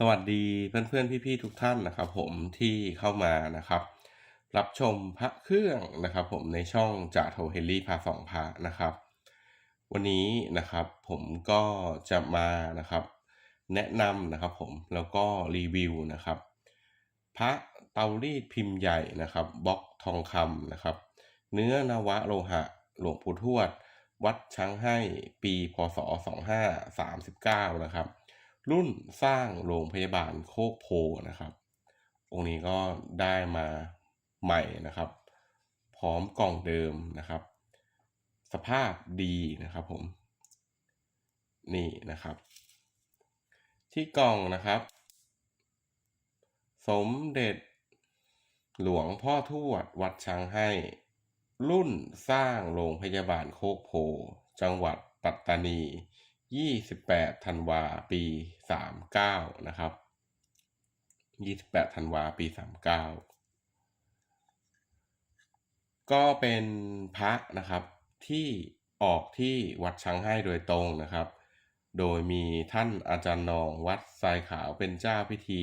สวัสดีเพื่อนๆพี่ๆทุกท่านนะครับผมที่เข้ามานะครับ รับชมพระเครื่องนะครับ ผมในช่องจ่าโทเฮนรี่พาสองพระนะครับ วันนี้นะครับผมก็จะมานะครับ แนะนำนะครับผมแล้วก็รีวิวนะครับ พระเตารีดพิมพ์ใหญ่นะครับบล็อกทองคำนะครับ เนื้อนวะโลหะหลวงปู่ทวด วัดช้างให้ปีพศ 2539 นะครับ รุ่นสร้างโรงพยาบาลโคกโพนะครับ องค์นี้ก็ได้มาใหม่นะครับ พร้อมกล่องเดิมนะครับ สภาพดีนะครับผม นี่นะครับ ที่กล่องนะครับ สมเด็จหลวงพ่อทวดวัดช้างให้ รุ่นสร้างโรงพยาบาลโคกโพ จังหวัดปัตตานี 28ธันวาปี39นะครับ28ธันวาปี39ก็เป็นพระนะครับที่ออกที่วัดช้างให้โดยตรงนะครับ โดยมีท่านอาจารย์นองวัดทรายขาวเป็นเจ้าพิธี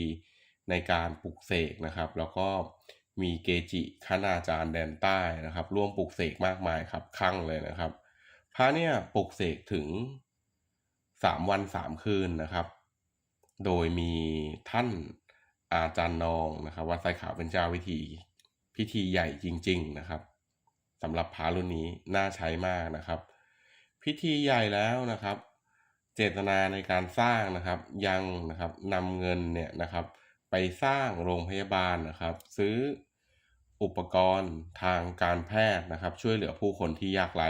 ในการปลุกเสกนะครับ แล้วก็มีเกจิคณาจารย์แดนใต้นะครับ ร่วมปลุกเสกมากมายครับครั้งเลยนะครับ พระเนี่ยปลุกเสกถึง สามวันสามคืนนะครับ โดยมีท่านอาจารย์นองนะครับวัดทรายขาวเป็นเจ้าพิธีพิธีใหญ่จริง ๆนะครับสำหรับพระรุ่นนี้น่าใช้มากนะครับ พิธีใหญ่แล้วนะครับ เจตนาในการสร้างนะครับ ยังนะครับนำเงินเนี่ยนะครับ ไปสร้างโรงพยาบาลนะครับ ซื้ออุปกรณ์ทางการแพทย์นะครับ ช่วยเหลือผู้คนที่ยากไร้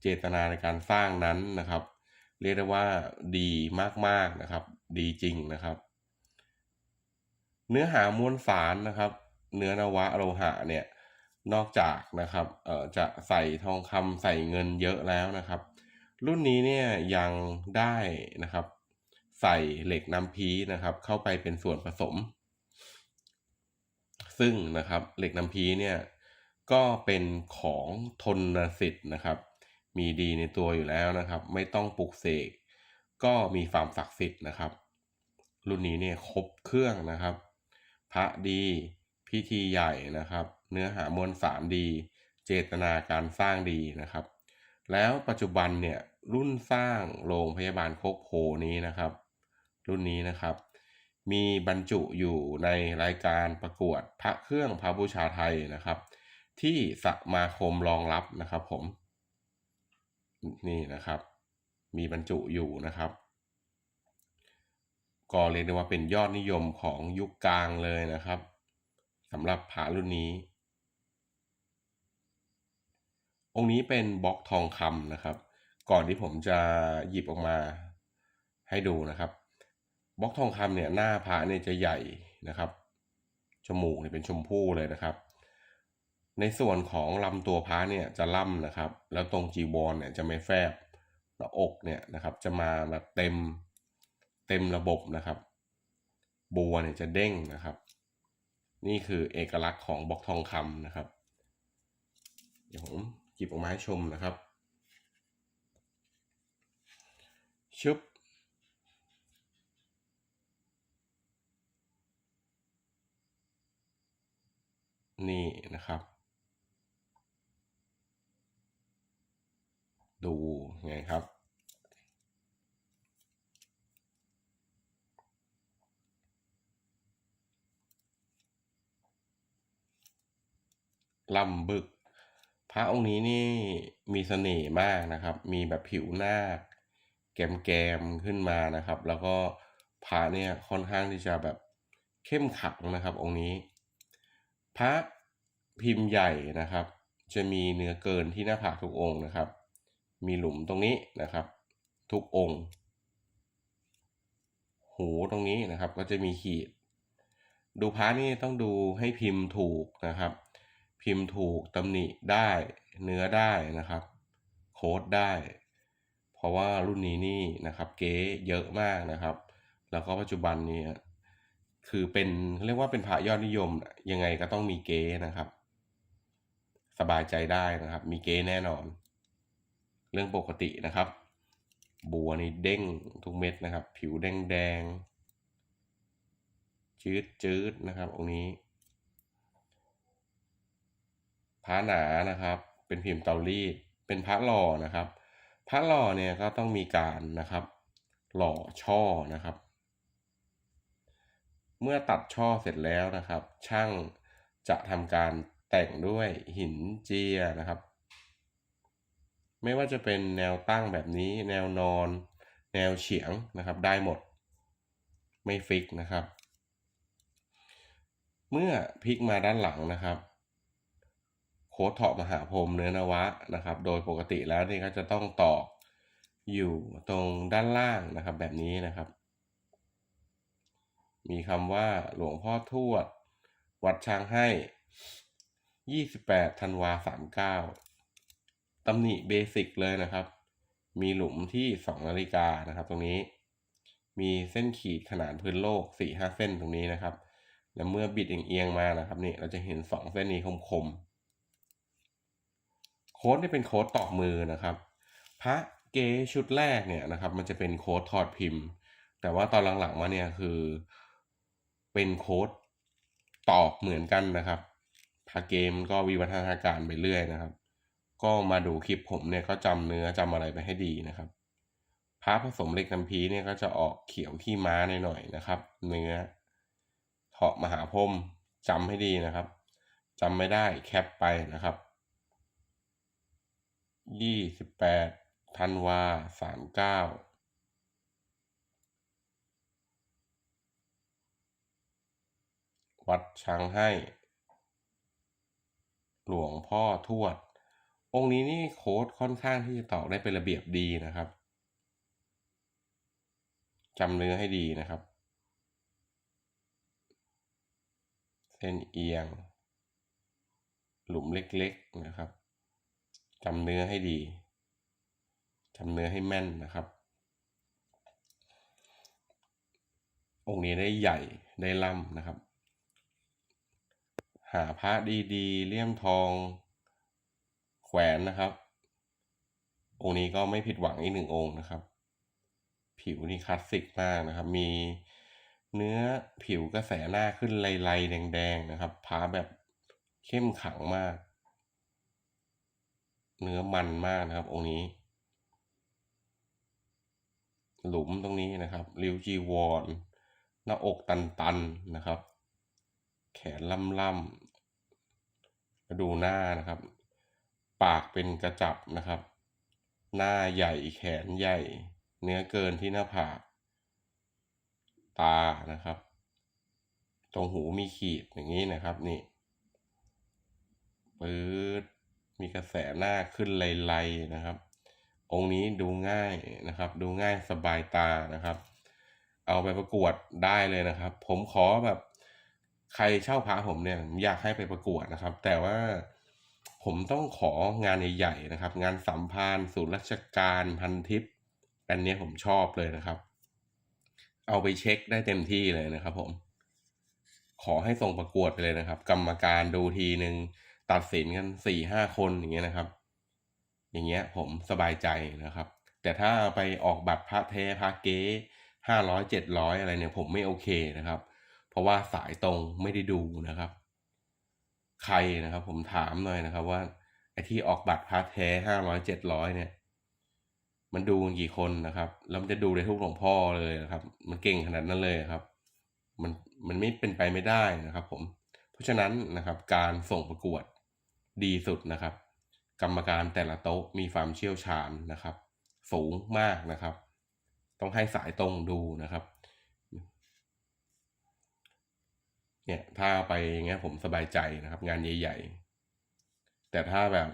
เจตนาในการสร้างนั้นนะครับ เรียกได้ว่าดีมากๆนะครับ ดีจริงนะครับ เนื้อหามวลสารนะครับ เนื้อนวะโลหะเนี่ยนอกจากนะครับเอ่อจะใส่ทองคำใส่เงินเยอะแล้วนะครับ รุ่นนี้เนี่ยยังได้นะครับ ใส่เหล็กน้ำพีนะครับ เข้าไปเป็นส่วนผสม ซึ่งนะครับเหล็กน้ำพีเนี่ยก็เป็นของทนสิทธิ์นะครับ มีดีในตัวอยู่แล้วนะครับ ไม่ต้องปลุกเสกก็มีความศักดิ์สิทธิ์นะครับ รุ่นนี้เนี่ยครบเครื่องนะครับ พระดีพิธีใหญ่นะครับ เนื้อหามวลสารดี เจตนาการสร้างดีนะครับ แล้วปัจจุบันเนี่ยรุ่นสร้างโรงพยาบาลโคกโพนี้นะครับ รุ่นนี้นะครับ มีบรรจุอยู่ในรายการประกวดพระเครื่องพระบูชาไทยนะครับ ที่สมาคมรองรับนะครับผม นี่นะครับ มีบรรจุอยู่นะครับ ก็เรียกได้ว่าเป็นยอดนิยมของยุคกลางเลยนะครับสำหรับพระรุ่นนี้ องค์นี้เป็นบล็อกทองคำนะครับ ก่อนที่ผมจะหยิบออกมาให้ดูนะครับบล็อกทองคำเนี่ยหน้าพระเนี่ยจะใหญ่นะครับจมูกเนี่ยเป็นชมพู่เลยนะครับ ในส่วนของลำตัวพระเนี่ยจะล่ำนะครับ แล้วตรงจีวรเนี่ยจะไม่แฟบหน้าอกเนี่ยนะครับ จะมาแบบเต็มเต็มระบบนะครับ บัวเนี่ยจะเด้งนะครับ นี่คือเอกลักษณ์ของบล็อกทองคำนะครับ เดี๋ยวผมหยิบออกมาให้ชมนะครับชึบนี่นะครับ ดูไงครับ ลำบึก พระองค์นี้นี่มีเสน่ห์มากนะครับ มีแบบผิวหน้า แกมๆขึ้นมานะครับ แล้วก็พระเนี่ยค่อนข้างที่จะแบบเข้มขังนะครับ องค์นี้ พระพิมพ์ใหญ่นะครับ จะมีเนื้อเกินที่หน้าผากทุกองค์นะครับ มีหลุมตรงนี้นะครับ ทุกองค์ หูตรงนี้นะครับก็จะมีขีด ดูพระนี่ต้องดูให้พิมพ์ถูกนะครับ พิมพ์ถูกตำหนิได้เนื้อได้นะครับ โค้ดได้ เพราะว่ารุ่นนี้นี่นะครับ เก๊เยอะมากนะครับ แล้วก็ปัจจุบันนี้คือเป็นเรียกว่าเป็นพระยอดนิยมยังไงก็ต้องมีเก๊นะครับ สบายใจได้นะครับ มีเก๊แน่นอน เรื่องปกตินะครับ บัวนี่เด้งทุกเม็ดนะครับ ผิวแดงแดงจืดจืดนะครับองค์นี้พระหนานะครับ เป็นพิมพ์เตารีดเป็นพระหล่อนะครับ พระหล่อเนี่ยก็ต้องมีการนะครับ หล่อช่อนะครับ เมื่อตัดช่อเสร็จแล้วนะครับ ช่างจะทำการแต่งด้วยหินเจียนะครับ ไม่ว่าจะเป็นแนวตั้งแบบนี้แนวนอน แนวเฉียงนะครับ ได้หมด ไม่ฟิกนะครับ เมื่อพลิกมาด้านหลังนะครับ โค้ดเถาะมหาพรหมเนื้อนวะนะครับ โดยปกติแล้วนี่ก็จะต้องตอกอยู่ตรงด้านล่างนะครับ แบบนี้นะครับ มีคำว่าหลวงพ่อทวด วัดช้างให้ 28ธันวา39 ตำหนิเบสิกเลยนะครับ มีหลุมที่ 2 นาฬิกานะครับ ตรงนี้ มีเส้นขีดขนาดพื้นโลก 4-5 เส้นตรงนี้นะครับ แล้วเมื่อบิดเอียงมานะครับนี่เราจะเห็น 2 เส้นนี้คมๆ โค้ดนี่เป็นโค้ดตอกมือนะครับ พระเกชุดแรกเนี่ยนะครับ มันจะเป็นโค้ดถอดพิมพ์ แต่ว่าตอนหลังๆมาเนี่ยคือ เป็นโค้ดตอกเหมือนกันนะครับพาเกมก็วิวัฒนาการไปเรื่อยนะครับ ก็มาดูคลิปผมเนี่ยก็จำเนื้อจำอะไรไปให้ดีนะครับพระผสมเหล็กน้ำพีเนี่ยก็จะออกเขียวขี้ม้าหน่อยๆนะครับ เนื้อเถาะมหาพรมจำให้ดีนะครับจำไม่ได้แคปไปนะครับยี่สิบแปดธันวาสามเก้าวัดช้างให้ หลวงพ่อทวด องค์นี้นี่โค้ดค่อนข้างที่จะตอกได้เป็นระเบียบดีนะครับจำเนื้อให้ดีนะครับ เส้นเอียง หลุมเล็กๆนะครับจำเนื้อให้ดีจำเนื้อให้แม่นนะครับ องค์นี้ได้ใหญ่ได้ล่ำนะครับ หาพระดีๆเลี่ยมทอง แขวนนะครับ องค์นี้ก็ไม่ผิดหวังอีกหนึ่งองค์นะครับ ผิวนี่คลาสสิกมากนะครับ มีเนื้อผิวกระแสหน้าขึ้นลายๆแดงๆนะครับพาแบบเข้มขังมาก เนื้อมันมากนะครับ องค์นี้ หลุมตรงนี้นะครับริวจีวอนหน้าอกตันๆนะครับ แขนล่ำๆดูหน้านะครับ ปากเป็นกระจับนะครับ หน้าใหญ่แขนใหญ่ เนื้อเกินที่หน้าผาก ตานะครับ ตรงหูมีขีดอย่างนี้นะครับนี่ปื๊ดมีกระแสหน้าขึ้นไลๆนะครับ องค์นี้ดูง่ายนะครับ ดูง่ายสบายตานะครับ เอาไปประกวดได้เลยนะครับ ผมขอแบบ ใครเช่าพระผมเนี่ยอยากให้ไปประกวดนะครับ แต่ว่า ผมต้องของานใหญ่ๆนะครับ งานสัมพันธ์ศูนย์ราชการพันทิปอันนี้ผมชอบเลยนะครับ เอาไปเช็คได้เต็มที่เลยนะครับ ผม ขอให้ส่งประกวดไปเลยนะครับ กรรมการดูทีหนึ่งตัดสินกันสี่ห้าคนอย่างเงี้ยนะครับ อย่างเงี้ยผมสบายใจนะครับ แต่ถ้าไปออกบัตรพระเทพระเก๊ห้าร้อยเจ็ดร้อยอะไรเนี่ย ผมไม่โอเคนะครับ เพราะว่าสายตรงไม่ได้ดูนะครับ ใครนะครับ ผมถามหน่อยนะครับ ว่าไอ้ที่ออกบัตรพระแท้ห้าร้อยเจ็ดร้อยเนี่ย มันดูกี่คนนะครับแล้วมันจะดูได้ทุกหลวงพ่อเลยนะครับ มันเก่งขนาดนั้นเลยครับ มันมันไม่เป็นไปไม่ได้นะครับ ผม เพราะฉะนั้นนะครับ การส่งประกวดดีสุดนะครับ กรรมการแต่ละโต๊ะมีความเชี่ยวชาญนะครับ สูงมากนะครับ ต้องให้สายตรงดูนะครับ เนี่ยถ้าไปอย่างเงี้ยผมสบายใจนะครับ งานใหญ่ ๆ แต่ถ้าแบบ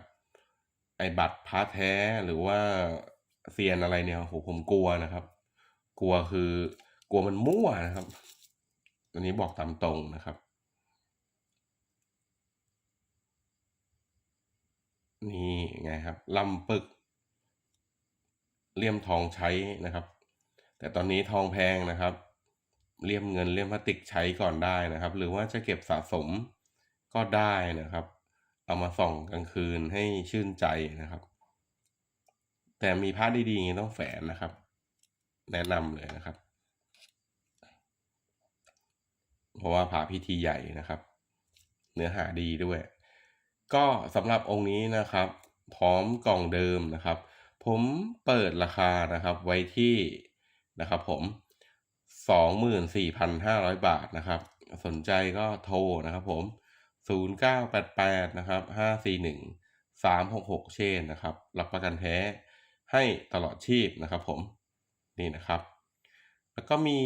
ไอ้บัตรพาร์ทแท้หรือว่าเซียนอะไรเนี่ยโหผมกลัวนะครับ กลัวคือกลัวมันมั่วนะครับอันนี้บอกตามตรงนะครับ นี่ไงครับลำปึกเลี่ยมทองใช้นะครับ แต่ตอนนี้ทองแพงนะครับ เลี่ยมเงินเลี่ยมพลาสติกใช้ก่อนได้นะครับ หรือว่าจะเก็บสะสมก็ได้นะครับ เอามาส่องกลางคืนให้ชื่นใจนะครับ แต่มีพระดีๆอย่างนี้ต้องแฝนนะครับ แนะนำเลยนะครับ เพราะว่าพระพิธีใหญ่นะครับ เนื้อหาดีด้วย ก็สำหรับองค์นี้นะครับ พร้อมกล่องเดิมนะครับ ผมเปิดราคานะครับไว้ที่นะครับ ผม 24,500 บาทนะครับ สนใจก็โทรนะครับผม 0988 นะครับ 541 366 เชนนะครับ รับประกันแท้ให้ตลอดชีพนะครับผม นี่นะครับ แล้วก็มี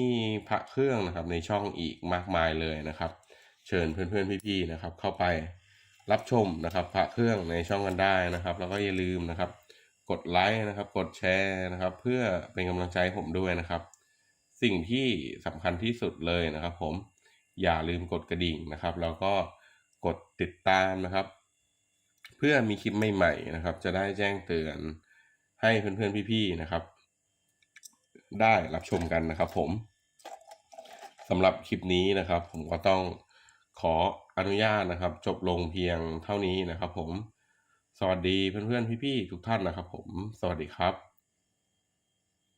พระเครื่องนะครับในช่องอีกมากมายเลยนะครับ เชิญเพื่อนๆพี่ๆนะครับ เข้าไปรับชมนะครับ พระเครื่องในช่องกันได้นะครับ แล้วก็อย่าลืมนะครับ กดไลค์นะครับ กดแชร์นะครับ เพื่อเป็นกำลังใจให้ผมด้วยนะครับ สิ่งที่สำคัญที่สุดเลยนะครับ ผมอย่าลืมกดกระดิ่งนะครับ แล้วก็กดติดตามนะครับ เพื่อมีคลิปใหม่ๆนะครับ จะได้แจ้งเตือนให้เพื่อนๆพี่ๆนะครับ ได้รับชมกันนะครับ ผมสำหรับคลิปนี้นะครับ ผมก็ต้องขออนุญาตนะครับ จบลงเพียงเท่านี้นะครับ ผม สวัสดีเพื่อนๆพี่ๆทุกท่านนะครับ ผม สวัสดีครับ